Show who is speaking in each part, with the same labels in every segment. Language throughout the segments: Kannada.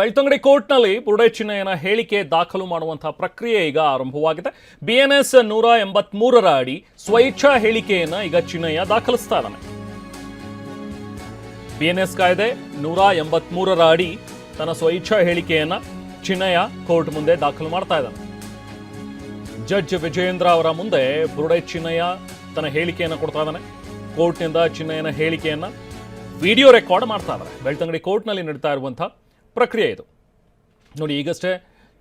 Speaker 1: ಬೆಳ್ತಂಗಡಿ ಕೋರ್ಟ್ನಲ್ಲಿ ಬುರುಡೆ ಚಿನ್ನಯ್ಯನ ಹೇಳಿಕೆ ದಾಖಲು ಮಾಡುವಂತಹ ಪ್ರಕ್ರಿಯೆ ಈಗ ಆರಂಭವಾಗಿದೆ. ಬಿಎನ್ಎಸ್ ನೂರ ಎಂಬತ್ಮೂರರ ಅಡಿ ಸ್ವೇಚ್ಛಾ ಹೇಳಿಕೆಯನ್ನ ಈಗ ಚಿನ್ನಯ್ಯ ದಾಖಲಿಸ್ತಾ ಇದ್ದಾನೆ. ಬಿಎನ್ಎಸ್ ಕಾಯ್ದೆ ನೂರ ಎಂಬತ್ಮೂರರ ಅಡಿ ತನ್ನ ಸ್ವೇಚ್ಛಾ ಹೇಳಿಕೆಯನ್ನ ಚಿನ್ನಯ್ಯ ಕೋರ್ಟ್ ಮುಂದೆ ದಾಖಲು ಮಾಡ್ತಾ ಇದ್ದಾನೆ. ಜಡ್ಜ್ ವಿಜಯೇಂದ್ರ ಅವರ ಮುಂದೆ ಬುರುಡೆ ಚಿನ್ನಯ್ಯ ತನ್ನ ಹೇಳಿಕೆಯನ್ನು ಕೊಡ್ತಾ ಇದ್ದಾನೆ. ಕೋರ್ಟ್ನಿಂದ ಚಿನ್ನಯ್ಯನ ಹೇಳಿಕೆಯನ್ನ ವಿಡಿಯೋ ರೆಕಾರ್ಡ್ ಮಾಡ್ತಾ ಇದ್ದಾರೆ. ಬೆಳ್ತಂಗಡಿ ಕೋರ್ಟ್ನಲ್ಲಿ ನಡೀತಾ ಇರುವಂಥ ಪ್ರಕ್ರಿಯೆ ಇದು. ನೋಡಿ, ಈಗಷ್ಟೇ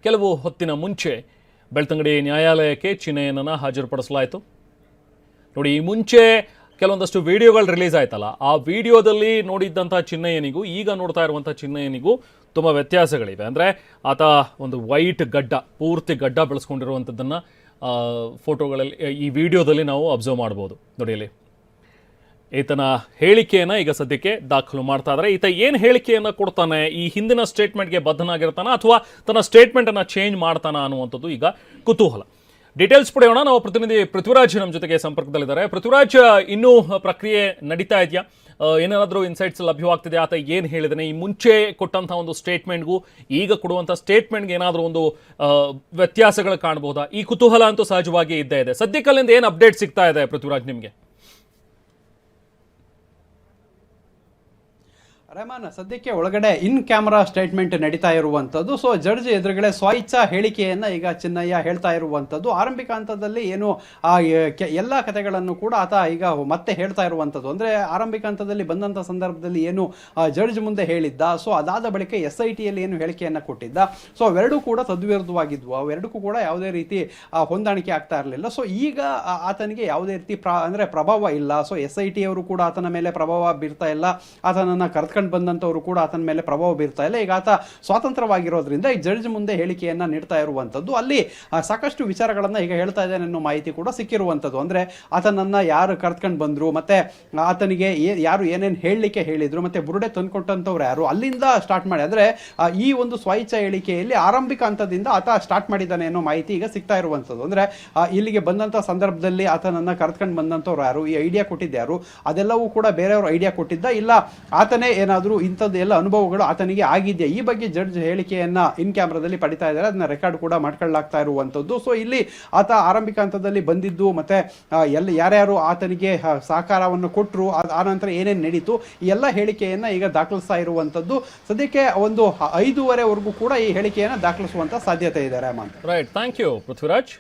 Speaker 1: ಕೆಲವು ಹೊತ್ತಿನ ಮುಂಚೆ ಬೆಳ್ತಂಗಡಿ ನ್ಯಾಯಾಲಯಕ್ಕೆ ಚಿನ್ನಯ್ಯನನ್ನು ಹಾಜರುಪಡಿಸಲಾಯಿತು. ನೋಡಿ, ಈ ಮುಂಚೆ ಕೆಲವೊಂದಷ್ಟು ವಿಡಿಯೋಗಳು ರಿಲೀಸ್ ಆಯ್ತಲ್ಲ, ಆ ವಿಡಿಯೋದಲ್ಲಿ ನೋಡಿದ್ದಂಥ ಚಿನ್ನಯ್ಯನಿಗೂ ಈಗ ನೋಡ್ತಾ ಇರುವಂಥ ಚಿನ್ನಯ್ಯನಿಗೂ ತುಂಬ ವ್ಯತ್ಯಾಸಗಳಿವೆ. ಅಂದರೆ ಆತ ಒಂದು ವೈಟ್ ಗಡ್ಡ, ಪೂರ್ತಿ ಗಡ್ಡ ಬೆಳೆಸ್ಕೊಂಡಿರುವಂಥದ್ದನ್ನು ಫೋಟೋಗಳಲ್ಲಿ ಈ ವಿಡಿಯೋದಲ್ಲಿ ನಾವು ಅಬ್ಸರ್ವ್ ಮಾಡ್ಬೋದು. ನೋಡಿ ಇಲ್ಲಿ ಈತನ ಹೇಳಿಕೆಯನ್ನ ಈಗ ಸದ್ಯಕ್ಕೆ ದಾಖಲು ಮಾಡ್ತಾ ಇದ್ದಾರೆ ಈತ ಏನು ಹೇಳಿಕೆಯನ್ನ ಕೊಡ್ತಾನೆ? ಈ ಹಿಂದಿನ ಸ್ಟೇಟ್ಮೆಂಟ್ಗೆ ಬದ್ಧನಾಗಿರ್ತಾನ ಅಥವಾ ತನ್ನ ಸ್ಟೇಟ್ಮೆಂಟ್ ಅನ್ನ ಚೇಂಜ್ ಮಾಡ್ತಾನ ಅನ್ನುವಂಥದ್ದು ಈಗ ಕುತೂಹಲ. ಡೀಟೇಲ್ಸ್ ಪಡೆಯೋಣ. ನಾವು ಪ್ರತಿನಿಧಿ ಪೃಥ್ವಿರಾಜ್ ನಮ್ಮ ಜೊತೆಗೆ ಸಂಪರ್ಕದಲ್ಲಿದ್ದಾರೆ. ಪೃಥ್ವಿರಾಜ್, ಇನ್ನೂ ಪ್ರಕ್ರಿಯೆ ನಡೀತಾ ಇದೆಯಾ? ಏನಾದರೂ ಇನ್ಸೈಟ್ಸ್ ಲಭ್ಯವಾಗ್ತಿದೆ? ಆತ ಏನು ಹೇಳಿದಾನೆ? ಈ ಮುಂಚೆ ಕೊಟ್ಟಂಥ ಒಂದು ಸ್ಟೇಟ್ಮೆಂಟ್ಗೂ ಈಗ ಕೊಡುವಂಥ ಸ್ಟೇಟ್ಮೆಂಟ್ಗೆ ಏನಾದರೂ ಒಂದು ವ್ಯತ್ಯಾಸಗಳು ಕಾಣಬಹುದಾ ಈ ಕುತೂಹಲ ಅಂತೂ ಸಹಜವಾಗಿ ಇದ್ದೇ ಇದೆ. ಸದ್ಯಕ್ಕಲ್ಲಿಂದ ಏನು ಅಪ್ಡೇಟ್ ಸಿಗ್ತಾ ಇದೆ ಪೃಥ್ವಿರಾಜ್ ನಿಮಗೆ?
Speaker 2: ರೆಹಮಾನ್, ಸದ್ಯಕ್ಕೆ ಒಳಗಡೆ ಇನ್ ಕ್ಯಾಮರಾ ಸ್ಟೇಟ್ಮೆಂಟ್ ನಡೀತಾ ಇರುವಂಥದ್ದು. ಸೊ ಜಡ್ಜ್ ಎದುರುಗಡೆ ಸ್ವಇಚ್ಛಾ ಹೇಳಿಕೆಯನ್ನು ಈಗ ಚಿನ್ನಯ್ಯ ಹೇಳ್ತಾ ಇರುವಂಥದ್ದು. ಆರಂಭಿಕ ಹಂತದಲ್ಲಿ ಏನು, ಆ ಎಲ್ಲ ಕಥೆಗಳನ್ನು ಕೂಡ ಆತ ಈಗ ಮತ್ತೆ ಹೇಳ್ತಾ ಇರುವಂಥದ್ದು. ಅಂದರೆ ಆರಂಭಿಕ ಹಂತದಲ್ಲಿ ಬಂದಂಥ ಸಂದರ್ಭದಲ್ಲಿ ಏನು ಜಡ್ಜ್ ಮುಂದೆ ಹೇಳಿದ್ದ. ಸೊ ಅದಾದ ಬಳಿಕ ಎಸ್ ಐ ಟಿಯಲ್ಲಿ ಏನು ಹೇಳಿಕೆಯನ್ನು ಕೊಟ್ಟಿದ್ದ. ಸೊ ಅವೆರಡೂ ಕೂಡ ತದ್ವಿರುದ್ಧವಾಗಿದ್ವು ಅವೆರಡಕ್ಕೂ ಕೂಡ ಯಾವುದೇ ರೀತಿ ಹೊಂದಾಣಿಕೆ ಆಗ್ತಾ ಇರಲಿಲ್ಲ. ಸೊ ಈಗ ಆತನಿಗೆ ಯಾವುದೇ ರೀತಿ ಪ್ರ, ಅಂದರೆ ಪ್ರಭಾವ ಇಲ್ಲ. ಸೊ ಎಸ್ ಐ ಟಿಯವರು ಕೂಡ ಆತನ ಮೇಲೆ ಪ್ರಭಾವ ಬೀರ್ತಾ ಇಲ್ಲ. ಆತನನ್ನು ಆತನನ್ನ ಕರ್ತ್ಕೊಂಡು ಬಂದಂಥವ್ರು ಕೂಡ ಆತನ ಮೇಲೆ ಪ್ರಭಾವ ಬೀರ್ತಾ ಇಲ್ಲ. ಈಗ ಆತ ಸ್ವಾತಂತ್ರ್ಯವಾಗಿರೋದ್ರಿಂದ ಈ ಜಡ್ಜ್ ಮುಂದೆ ಹೇಳಿಕೆಯನ್ನು ನೀಡ್ತಾ ಇರುವಂಥದ್ದು. ಅಲ್ಲಿ ಸಾಕಷ್ಟು ವಿಚಾರಗಳನ್ನು ಈಗ ಹೇಳ್ತಾ ಇದ್ದೇನೆ ಅನ್ನೋ ಮಾಹಿತಿ ಕೂಡ ಸಿಕ್ಕಿರುವಂಥದ್ದು. ಅಂದರೆ ಆತನನ್ನು ಯಾರು ಕರ್ತ್ಕೊಂಡು ಬಂದರು, ಮತ್ತು ಆತನಿಗೆ ಯಾರು ಏನೇನು ಹೇಳಲಿಕ್ಕೆ ಹೇಳಿದರು, ಮತ್ತೆ ಬುರುಡೆ ತಂದುಕೊಟ್ಟಂಥವ್ರು ಯಾರು, ಅಲ್ಲಿಂದ ಸ್ಟಾರ್ಟ್ ಮಾಡಿ. ಅಂದರೆ ಈ ಒಂದು ಸ್ವಇಚ್ಛ ಹೇಳಿಕೆಯಲ್ಲಿ ಆರಂಭಿಕ ಹಂತದಿಂದ ಆತ ಸ್ಟಾರ್ಟ್ ಮಾಡಿದ್ದಾನೆ ಅನ್ನೋ ಮಾಹಿತಿ ಈಗ ಸಿಗ್ತಾ ಇರುವಂಥದ್ದು. ಅಂದರೆ ಇಲ್ಲಿಗೆ ಬಂದಂಥ ಸಂದರ್ಭದಲ್ಲಿ ಆತನನ್ನು ಕರ್ತ್ಕೊಂಡು ಬಂದಂಥವ್ರು ಯಾರು, ಈ ಐಡಿಯಾ ಕೊಟ್ಟಿದ್ದ ಅದೆಲ್ಲವೂ ಕೂಡ ಬೇರೆಯವರು ಐಡಿಯಾ ಕೊಟ್ಟಿದ್ದ, ಇಲ್ಲ ಆತನೇ ಏನಾದರೂ ಇಂಥದ್ದು ಎಲ್ಲ ಅನುಭವಗಳು ಆತನಿಗೆ ಆಗಿದೆಯಾ? ಈ ಬಗ್ಗೆ ಜಡ್ಜ್ ಹೇಳಿಕೆಯನ್ನ ಇನ್ ಕ್ಯಾಮ್ರಾದಲ್ಲಿ ಪಡಿತಾ ಇದ್ದಾರೆ. ಅದನ್ನ ರೆಕಾರ್ಡ್ ಕೂಡ ಮಾಡ್ಕೊಳ್ಳಾಗ್ತಾ ಇರುವಂಥದ್ದು. ಸೊ ಇಲ್ಲಿ ಆತ ಆರಂಭಿಕ ಹಂತದಲ್ಲಿ ಬಂದಿದ್ದು ಮತ್ತೆ ಆ, ಎಲ್ಲ ಯಾರ್ಯಾರು ಆತನಿಗೆ ಆ, ಸಹಕಾರವನ್ನು ಕೊಟ್ಟರು ಆನಂತರ ಏನೇನು ನಡೀತು ಎಲ್ಲ ಹೇಳಿಕೆಯನ್ನ ಈಗ ದಾಖಲಿಸ್ತಾ ಇರುವಂಥದ್ದು. ಸದ್ಯಕ್ಕೆ ಒಂದು ಐದೂವರೆವರೆಗೂ ಕೂಡ ಈ ಹೇಳಿಕೆಯನ್ನ ದಾಖಲಿಸುವಂತ ಸಾಧ್ಯತೆ ಇದೆ Rahman
Speaker 1: right thank you Prithviraj